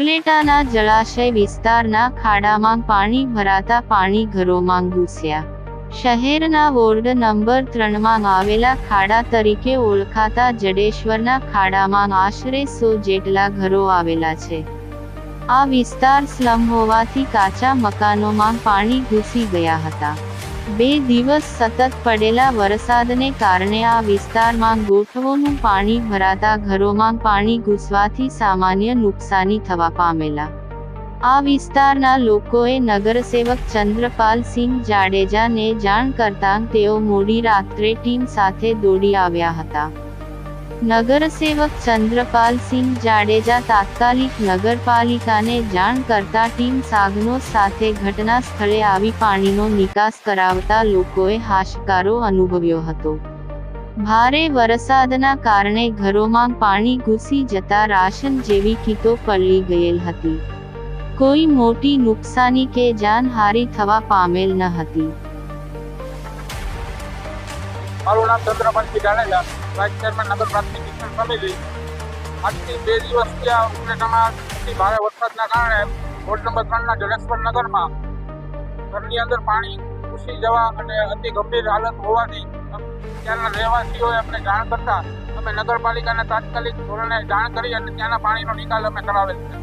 ઉપલેટાના જળાશય વિસ્તારના ખાડામાં પાણી ભરાતા પાણી ઘરોમાં ઘૂસ્યા. શહેરના વોર્ડ નંબર ત્રણમાં આવેલા ખાડા તરીકે ઓળખાતા જડેશ્વરના ખાડામાં આશરે સો જેટલા ઘરો આવેલા છે. આ વિસ્તાર સ્લમ હોવાથી કાચા મકાનોમાં પાણી ઘૂસી ગયા હતા. બે દિવસ સતત પડેલા વરસાદને કારણે આ વિસ્તારમાં ગોઠવોનું પાણી ભરાતા ઘરોમાં પાણી ઘૂસવાથી સામાન્ય નુકસાની થવા પામેલા. આ વિસ્તારના લોકોએ નગરસેવક ચંદ્રપાલ સિંહ જાડેજાને જાણ કરતાં તેઓ મોડી રાત્રે ટીમ સાથે દોડી આવ્યા હતા. નગરસેવક ચંદ્રપાલ સિંહ જાડેજા તાત્કાલિક નગરપાલિકાને જાણ કરતા ટીમ સાગનો સાથે ઘટના સ્થળે આવી પાણીનો નિકાસ કરાવતા લોકોએ હાશકારો અનુભવ્યો હતો. ભારે વરસાદના કારણે ઘરોમાં પાણી ઘૂસી જતા રાશન જેવી કીટો પલળી ગયેલ હતી. કોઈ મોટી નુકસાની કે જાનહારી થવા પામેલ ન હતી. મારું નામ ચંદ્રપાલસિંહ જાડેજા. ચેરમેન નગર પ્રાથમિક શિક્ષણ સમિતિ આજથી બે દિવસ ત્યાં અતિ ભારે વરસાદના કારણે વોર્ડ નંબર ત્રણના જડેશ્વર નગરમાં ઘરની અંદર પાણી ઘૂસી જવા અને અતિ ગંભીર હાલત હોવાથી ત્યાંના રહેવાસીઓએ અમને જાણ કરતા અમે નગરપાલિકાને તાત્કાલિક ધોરણે જાણ કરી અને ત્યાંના પાણીનો નિકાલ અમે કરાવેલ છે.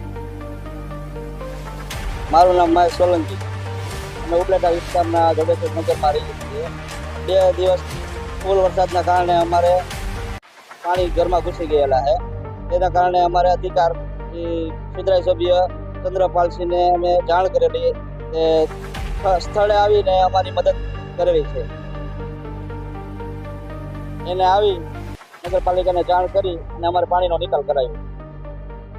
મારું નામ મહેશ સોલંકી અમે ઉપલેટા વિસ્તારના જડેશ્વર નગરમાં રહીએ છીએ. બે દિવસ ફૂલ વરસાદના કારણે અમારે પાણી ઘરમાં ઘૂસી ગયેલા છે. તેના કારણે અમારે અધિકાર સુધરાઈ સભ્ય ચંદ્રપાલસિંહને અમે જાણ કરેલી તે સ્થળે આવીને અમારી મદદ કરવી છે. એને આવી નગરપાલિકાને જાણ કરી અને અમારે પાણીનો નિકાલ કરાવ્યો